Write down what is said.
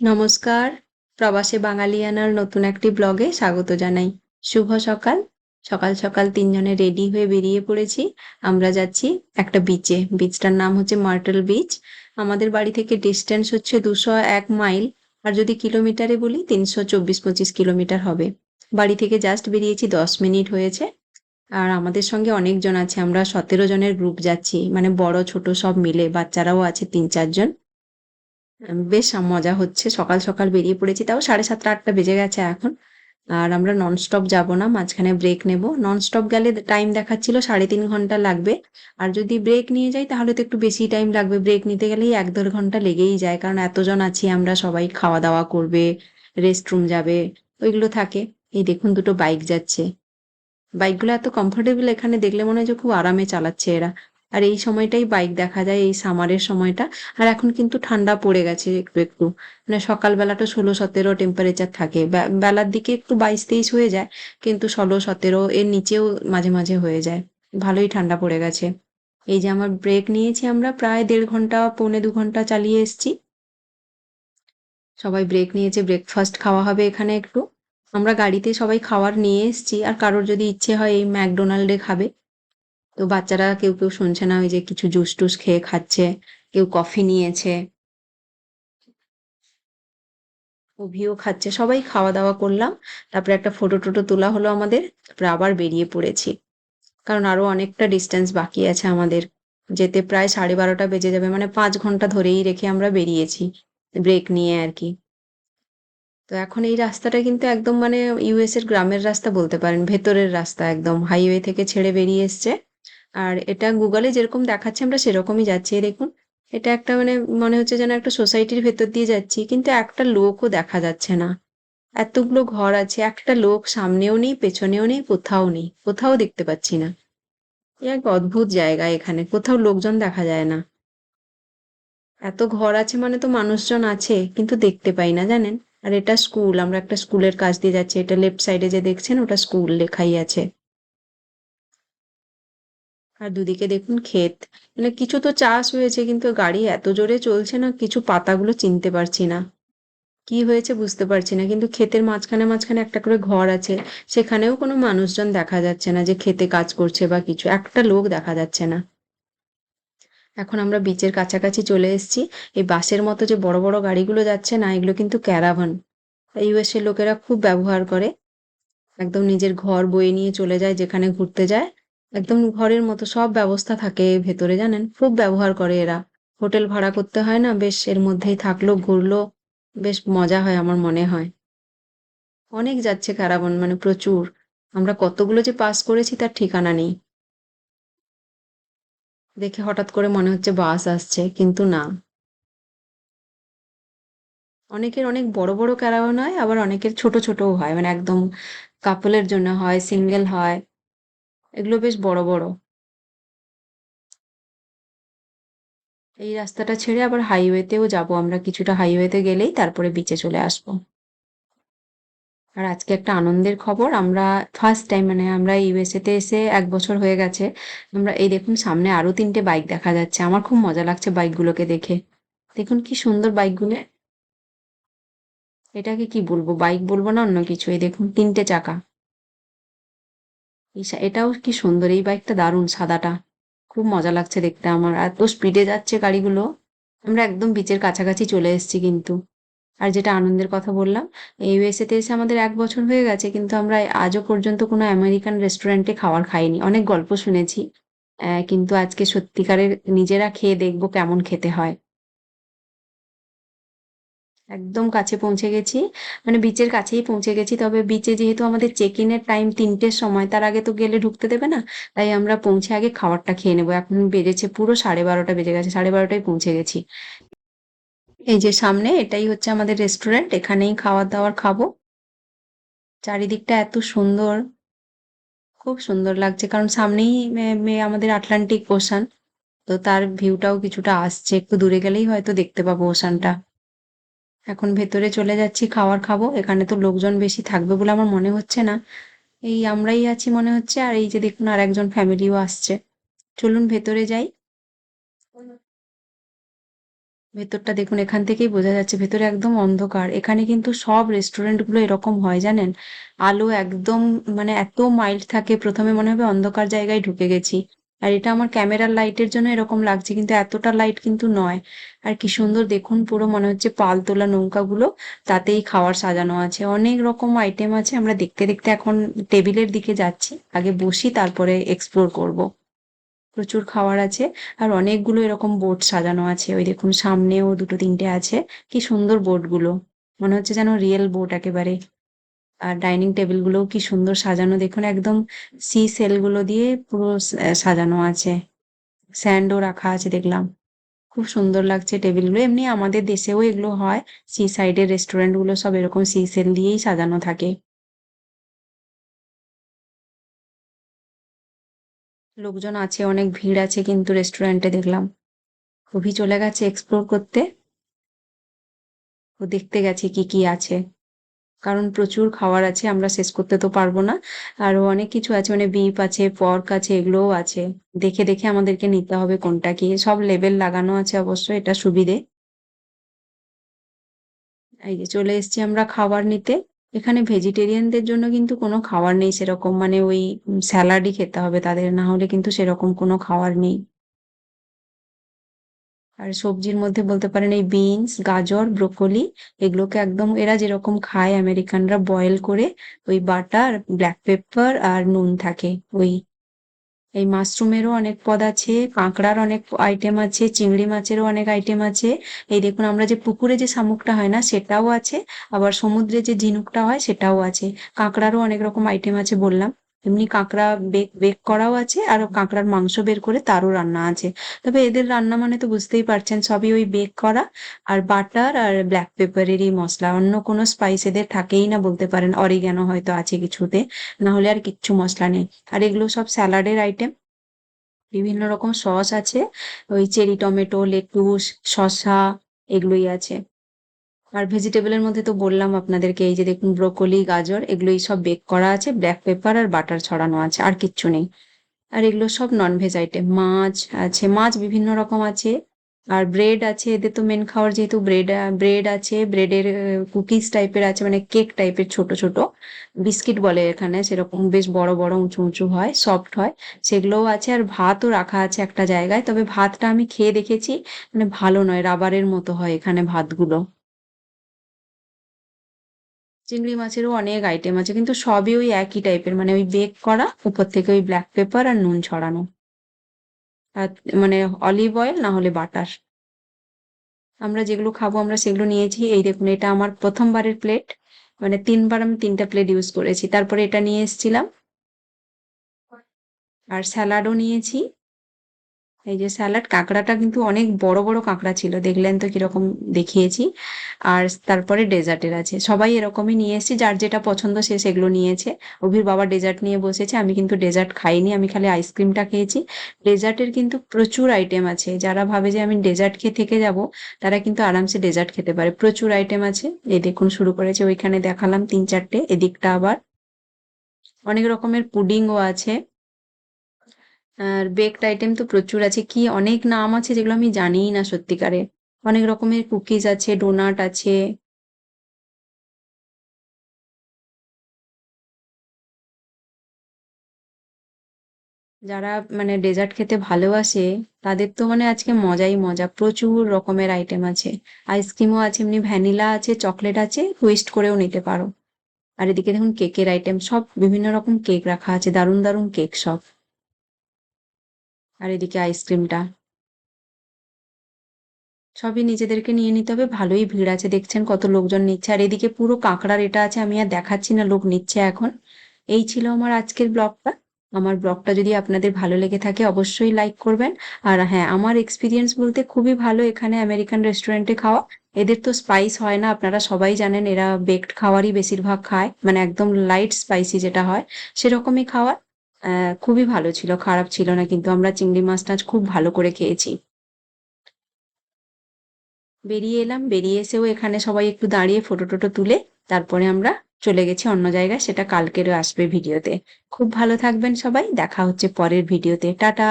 নমস্কার। প্রবাসে বাঙালিয়ানার নতুন একটি ব্লগে স্বাগত জানাই। শুভ সকাল। সকাল সকাল তিনজনে রেডি হয়ে বেরিয়ে পড়েছি। আমরা যাচ্ছি একটা বিচে বিচটার নাম হচ্ছে মার্টেল বিচ আমাদের বাড়ি থেকে ডিস্টেন্স হচ্ছে দুশো এক মাইল। আর যদি কিলোমিটারে বলি, তিনশো চব্বিশ পঁচিশ কিলোমিটার হবে। বাড়ি থেকে জাস্ট বেরিয়েছি, দশ মিনিট হয়েছে। আর আমাদের সঙ্গে অনেকজন আছে। আমরা সতেরো জনের গ্রুপ যাচ্ছি। মানে বড়, ছোট সব মিলে। বাচ্চারাও আছে তিন চারজন। বেশ মজা হচ্ছে। সকাল সকাল বেরিয়ে পড়েছি, তাও সাড়ে সাতটা আটটা বেজে গেছে এখন। আর আমরা ননস্টপ যাব না, মাঝখানে ব্রেক নেব। ননস্টপ গেলে টাইম দেখাচ্ছিল সাড়ে তিন ঘণ্টা লাগবে। আর যদি ব্রেক নিয়ে যাই, তাহলে তো একটু বেশি টাইম লাগবে। ব্রেক নিতে গেলেই এক দেড় ঘণ্টা লেগেই যায়, কারণ এতজন আছি আমরা, সবাই খাওয়া দাওয়া করবে রেস্টরুম যাবে, ওইগুলো থাকে। এই দেখুন দুটো বাইক যাচ্ছে। বাইকগুলো এত কমফোর্টেবল এখানে দেখলে মনে হয় যে খুব আরামে চালাচ্ছে এরা। আর এই সময়টাই বাইক দেখা যায়, এই সামারের সময়টা। আর এখন কিন্তু ঠান্ডা পড়ে গেছে একটু একটু। মানে সকালবেলাটা ষোলো, সতেরো টেম্পারেচার থাকে। বেলার দিকে একটু বাইশ, তেইশ হয়ে যায়, কিন্তু ষোলো, সতেরো এর নিচেও মাঝে মাঝে হয়ে যায়। ভালোই ঠান্ডা পড়ে গেছে। এই যে আমার ব্রেক নিয়েছি আমরা, প্রায় দেড় ঘণ্টা, পৌনে দু ঘণ্টা চালিয়ে এসছি। সবাই ব্রেক নিয়েছে ব্রেকফাস্ট খাওয়া হবে এখানে একটু। আমরা গাড়িতে সবাই খাবার নিয়ে এসছি। আর কারোর যদি ইচ্ছে হয়, এই ম্যাকডোনাল্ডে খাবে। তো বাচ্চারা কেউ কেউ শুনছে না ওই যে কিছু জুস টুস খেয়ে খাচ্ছে, কেউ কফি নিয়েছে। অভিও খাচ্ছে, সবাই খাওয়া দাওয়া করলাম, তারপরে একটা ফটো টোটো তোলা হলো আমাদের, তারপরে আবার বেরিয়ে পড়েছি। কারণ আরও অনেকটা ডিস্টেন্স বাকি আছে আমাদের, যেতে প্রায় সাড়ে বারোটা বেজে যাবে মানে পাঁচ ঘণ্টা ধরেই রেখে আমরা বেরিয়েছি ব্রেক নিয়ে আর কি। তো এখন এই রাস্তাটা কিন্তু একদম মানে ইউএস এর গ্রামের রাস্তা বলতে পারেন, ভেতরের রাস্তা একদম হাইওয়ে থেকে ছেড়ে বেরিয়ে এসছে। আর এটা গুগলে যেরকম দেখাচ্ছে আমরা সেরকমই যাচ্ছি দেখুন। এটা একটা মানে মনে হচ্ছে যেন একটা সোসাইটির ভেতর দিয়ে যাচ্ছি, কিন্তু একটা লোকও দেখা যাচ্ছে না। এতগুলো ঘর আছে, একটা লোক সামনেও নেই, পেছনেও নেই, কোথাও নেই, কোথাও দেখতে পাচ্ছি না। এক অদ্ভুত জায়গা এখানে, কোথাও লোকজন দেখা যায় না। এত ঘর আছে মানে তো মানুষজন আছে, কিন্তু দেখতে পাই না, জানেন? আর এটা স্কুল, আমরা একটা স্কুলের কাজ দিয়ে যাচ্ছি, এটা লেফট সাইডে যে দেখছেন, ওটা স্কুল লেখাই আছে। আর দুদিকে দেখুন ক্ষেত। মানে কিছু তো চাষ হয়েছে, কিন্তু গাড়ি এত জোরে চলছে না, কিছু পাতাগুলো চিনতে পারছি না। কি হয়েছে বুঝতে পারছি না, কিন্তু ক্ষেতের মাঝখানে মাঝখানে একটা করে ঘর আছে, সেখানেও কোনো মানুষজন দেখা যাচ্ছে না যে খেতে কাজ করছে বা কিছু, একটা লোক দেখা যাচ্ছে না। এখন আমরা বিচের কাছাকাছি চলে এসেছি। এই বাসের মতো যে বড় বড় গাড়িগুলো যাচ্ছে না, এগুলো কিন্তু ক্যারাভান ইউএসএর লোকেরা খুব ব্যবহার করে। একদম নিজের ঘর বয়ে নিয়ে চলে যায়, যেখানে ঘুরতে যায়। একদম ঘরের মতো সব ব্যবস্থা থাকে ভেতরে, জানেন? খুব ব্যবহার করে এরা। হোটেল ভাড়া করতে হয় না, বেশ এর মধ্যেই থাকল, ঘুরলো, বেশ মজা হয় আমার মনে হয়। অনেক যাচ্ছে ক্যারাবন মানে প্রচুর। আমরা কতগুলো যে পাস করেছি তার ঠিকানা নেই। দেখে হঠাৎ করে মনে হচ্ছে বাস আসছে, কিন্তু না। অনেকের অনেক বড় বড় ক্যারাভান হয়, আবার অনেকের ছোট, ছোটও হয়। মানে একদম কাপলের জন্য হয় সিঙ্গেল হয়। এগুলো বেশ বড় বড়। এই রাস্তাটা ছেড়ে আবার হাইওয়েতেও যাব আমরা। কিছুটা হাইওয়েতে গেলেই তারপরে বিচে চলে আসব। আর আজকে একটা আনন্দের খবর, আমরা ফার্স্ট টাইম মানে আমরা ইউএসএ তে এসে এক বছর হয়ে গেছে, আমরা এই দেখুন সামনে আরও তিনটে বাইক দেখা যাচ্ছে। আমার খুব মজা লাগছে বাইকগুলোকে দেখে। দেখুন কি সুন্দর বাইকগুলো এটাকে কি বলব? বাইক বলব না অন্য কিছু? এই দেখুন তিনটে চাকা। এটাও কি সুন্দর, এই বাইকটা দারুণ সাদাটা। খুব মজা লাগছে দেখতে আমার এত স্পিডে যাচ্ছে গাড়িগুলো। আমরা একদম বিচের কাছাকাছি চলে এসেছি কিন্তু। আর যেটা আনন্দের কথা বললাম, এই ইউএসএতে এসে আমাদের এক বছর হয়ে গেছে, কিন্তু আমরা আজও পর্যন্ত কোনো আমেরিকান রেস্টুরেন্টে খাবার খাইনি। অনেক গল্প শুনেছি। কিন্তু আজকে সত্যিকারের নিজেরা খেয়ে দেখব কেমন খেতে হয়। একদম কাছে পৌঁছে গেছি। মানে বিচের কাছেই পৌঁছে গেছি। তবে বিচে যেহেতু আমাদের চেক ইনের টাইম তিনটের সময়, তার আগে তো গেলে ঢুকতে দেবে না? তাই আমরা পৌঁছে আগে খাবারটা খেয়ে নেব। এখন বেজেছে পুরো সাড়ে বারোটা বেজে গেছে, সাড়ে বারোটায় পৌঁছে গেছি। এই যে সামনে, এটাই হচ্ছে আমাদের রেস্টুরেন্ট এখানেই খাওয়ার দাওয়ার খাব। চারিদিকটা এত সুন্দর। খুব সুন্দর লাগছে, কারণ সামনেই আমাদের আটলান্টিক ওশান তো তার ভিউটাও কিছুটা আসছে। একটু দূরে গেলেই হয়তো দেখতে পাবো ওশানটা। এখন ভেতরে চলে যাচ্ছি, খাওয়ার খাব। এখানে তো লোকজন বেশি থাকবে বলে আমার মনে হচ্ছে না। এই আমরাই আছি মনে হচ্ছে, আর এই যে দেখুন আর একজন ফ্যামিলিও আসছে। চলুন ভেতরে যাই। ভেতরটা দেখুন, এখান থেকেই বোঝা যাচ্ছে, ভেতরে একদম অন্ধকার। এখানে কিন্তু সব রেস্টুরেন্টগুলো এরকম হয়, জানেন? আলো একদম মানে এত মাইল্ড থাকে, প্রথমে মনে হবে অন্ধকার জায়গায় ঢুকে গেছি। আর এটা আমার ক্যামেরার লাইটের জন্য এরকম লাগছে, কিন্তু এতটা লাইট কিন্তু নয়। আর কি সুন্দর দেখুন, পুরো মনে হচ্ছে পাল তোলা নৌকাগুলো, তাতেই খাওয়ার সাজানো আছে। অনেক রকম আইটেম আছে, আমরা দেখতে দেখতে এখন টেবিলের দিকে যাচ্ছি। আগে বসি, তারপরে এক্সপ্লোর করব। প্রচুর খাওয়ার আছে, আর অনেকগুলো এরকম বোর্ড সাজানো আছে। ওই দেখুন, সামনেও দুটো তিনটে আছে। কি সুন্দর বোর্ডগুলো মনে হচ্ছে যেন রিয়েল বোর্ড একেবারে। আর ডাইনিং টেবিল গুলোও কি সুন্দর সাজানো। দেখুন, একদম সি সেলগুলো দিয়ে পুরো সাজানো আছে। স্যান্ডও রাখা আছে, দেখলাম। খুব সুন্দর লাগছে টেবিলগুলো এমনি আমাদের দেশেও এগুলো হয়। সি সাইডের রেস্টুরেন্টগুলো সব এরকম সি সেল দিয়েই সাজানো থাকে। লোকজন আছে, অনেক ভিড় আছে কিন্তু রেস্টুরেন্টে, দেখলাম। খুবই চলে গেছে এক্সপ্লোর করতে। ও দেখতে গেছে কি কি আছে। কারণ প্রচুর খাবার আছে, আমরা শেষ করতে তো পারব না। আরও অনেক কিছু আছে মানে বিপ আছে পর্ক আছে, এগুলোও আছে। দেখে দেখে আমাদেরকে নিতে হবে কোনটা কি। সব লেবেল লাগানো আছে অবশ্য, এটা সুবিধে। এই যে চলে এসেছি আমরা খাবার নিতে। এখানে ভেজিটেরিয়ানদের জন্য কিন্তু কোনো খাবার নেই সেরকম মানে ওই স্যালাডই খেতে হবে তাদের, না হলে কিন্তু সেরকম কোনো খাবার নেই। আর সবজির মধ্যে বলতে পারেন এই বিনস গাজর ব্রোকলি এগুলোকে একদম এরা যেরকম খায় আমেরিকানরা বয়েল করে ওই বাটার ব্ল্যাক পেপার আর নুন থাকে ওই। এই মাশরুমেরও অনেক পদ আছে, কাঁকড়ার অনেক আইটেম আছে, চিংড়ি মাছেরও অনেক আইটেম আছে। এই দেখুন আমরা যে পুকুরে যে শামুকটা হয় না সেটাও আছে, আবার সমুদ্রে যে ঝিনুকটা হয় সেটাও আছে। কাঁকড়ারও অনেক রকম আইটেম আছে বললাম। এমনি কাঁকড়া বেক বেক করাও আছে আর কাঁকড়ার মাংস বের করে তারও রান্না আছে। তবে এদের রান্না মানে তো বুঝতেই পারছেন, সবই ওই বেক করা আর বাটার আর ব্ল্যাক পেপারেরই মশলা অন্য কোনো স্পাইস এদের থাকেই না বলতে পারেন অরিগ্যানো হয়তো আছে কিছুতে না হলে আর কিচ্ছু মশলা নেই। আর এগুলো সব স্যালাডের আইটেম বিভিন্ন রকম সস আছে, ওই চেরি টমেটো লেটুস শসা, এগুলোই আছে। আর ভেজিটেবলের মধ্যে তো বললাম আপনাদেরকে, এই যে দেখুন, ব্রোকলি, গাজর, এগুলোই সব বেক করা আছে ব্ল্যাক পেপার আর বাটার ছড়ানো আছে, আর কিচ্ছু নেই। আর এগুলো সব ননভেজ আইটেম মাছ আছে, মাছ বিভিন্ন রকম আছে, আর ব্রেড আছে, এদের তো মেন খাওয়ার যেহেতু ব্রেড ব্রেড আছে ব্রেডের কুকিজ টাইপের আছে মানে কেক টাইপের ছোট ছোট বিস্কিট বলে এখানে, সেরকম বেশ বড় বড়, উঁচু উঁচু হয় সফট হয়, সেগুলোও আছে, আর ভাতও রাখা আছে একটা জায়গায়, তবে ভাতটা আমি খেয়ে দেখেছি মানে ভালো নয় রাবারের মতো হয় এখানে ভাতগুলো। চিংড়ি মাছেরও অনেক আইটেম আছে, কিন্তু সবই ওই একই টাইপের মানে ওই বেক করা, উপর থেকে ওই ব্ল্যাক পেপার আর নুন ছড়ানো। আর মানে অলিভ অয়েল না হলে বাটার। আমরা যেগুলো খাব, আমরা সেগুলো নিয়েছি। এই দেখুন, এটা আমার প্রথমবারের প্লেট মানে তিনবার আমি তিনটা প্লেট ইউজ করেছি। তারপরে এটা নিয়ে এসেছিলাম। আর স্যালাডও নিয়েছি। এই যে স্যালাড কাঁকড়াটা কিন্তু অনেক বড় বড় কাঁকড়া ছিল। দেখলেন তো কীরকম দেখিয়েছি। আর তারপরে ডেজার্টের আছে। সবাই এরকমই নিয়ে এসেছি, যার যেটা পছন্দ সে সেগুলো নিয়েছে। অভির বাবা ডেজার্ট নিয়ে বসেছে, আমি কিন্তু ডেজার্ট খাইনি, আমি খালি আইসক্রিমটা খেয়েছি। ডেজার্টের কিন্তু প্রচুর আইটেম আছে। যারা ভাবে যে আমি ডেজার্ট খেয়ে থেকে যাব, তারা কিন্তু আরামসে ডেজার্ট খেতে পারে। প্রচুর আইটেম আছে। এই দেখুন, শুরু করেছে ওইখানে দেখালাম তিন চারটে, এদিকটা আবার। অনেক রকমের পুডিংও আছে। আর বেকড আইটেম তো প্রচুর আছে। কি অনেক নাম আছে যেগুলো আমি জানিই না সত্যিকারে। অনেক রকমের কুকিজ আছে ডোনাট আছে। যারা মানে ডেজার্ট খেতে ভালোবাসে, তাদের তো মানে আজকে মজাই মজা। প্রচুর রকমের আইটেম আছে। আইসক্রিমও আছে, এমনি ভ্যানিলা আছে চকলেট আছে টুইস্ট করেও নিতে পারো। আর এদিকে দেখুন কেকের আইটেম সব বিভিন্ন রকম কেক রাখা আছে, দারুণ দারুণ কেক সব। আর এদিকে আইসক্রিমটা। সবই নিজেদেরকে নিয়ে নিতে হবে, ভালোই ভিড় আছে, দেখছেন কত লোকজন নিচ্ছে। আর এদিকে পুরো কাঁকড়ার এটা আছে, আমি আর দেখাচ্ছি না, লোক নিচ্ছে এখন। এই ছিল আমার আজকের ব্লগটা। আমার ব্লগটা যদি আপনাদের ভালো লেগে থাকে, অবশ্যই লাইক করবেন। আর হ্যাঁ আমার এক্সপিরিয়েন্স বলতে খুবই ভালো এখানে আমেরিকান রেস্টুরেন্টে খাওয়া। এদের তো স্পাইস হয় না, আপনারা সবাই জানেন এরা বেকড খাওয়ারই বেশিরভাগ খায়। মানে একদম লাইট স্পাইসি যেটা হয়, সেরকমই খাওয়া আহ খুবই ভালো ছিল, খারাপ ছিল না, কিন্তু আমরা চিংড়ি মাছ টাছ খুব ভালো করে খেয়েছি। বেরিয়ে এলাম, বেরিয়ে এসেও এখানে সবাই একটু দাঁড়িয়ে ফটো টোটো তুলে তারপরে আমরা চলে গেছি অন্য জায়গায়, সেটা কালকেরও আসবে ভিডিওতে। খুব ভালো থাকবেন সবাই, দেখা হচ্ছে পরের ভিডিওতে। টাটা!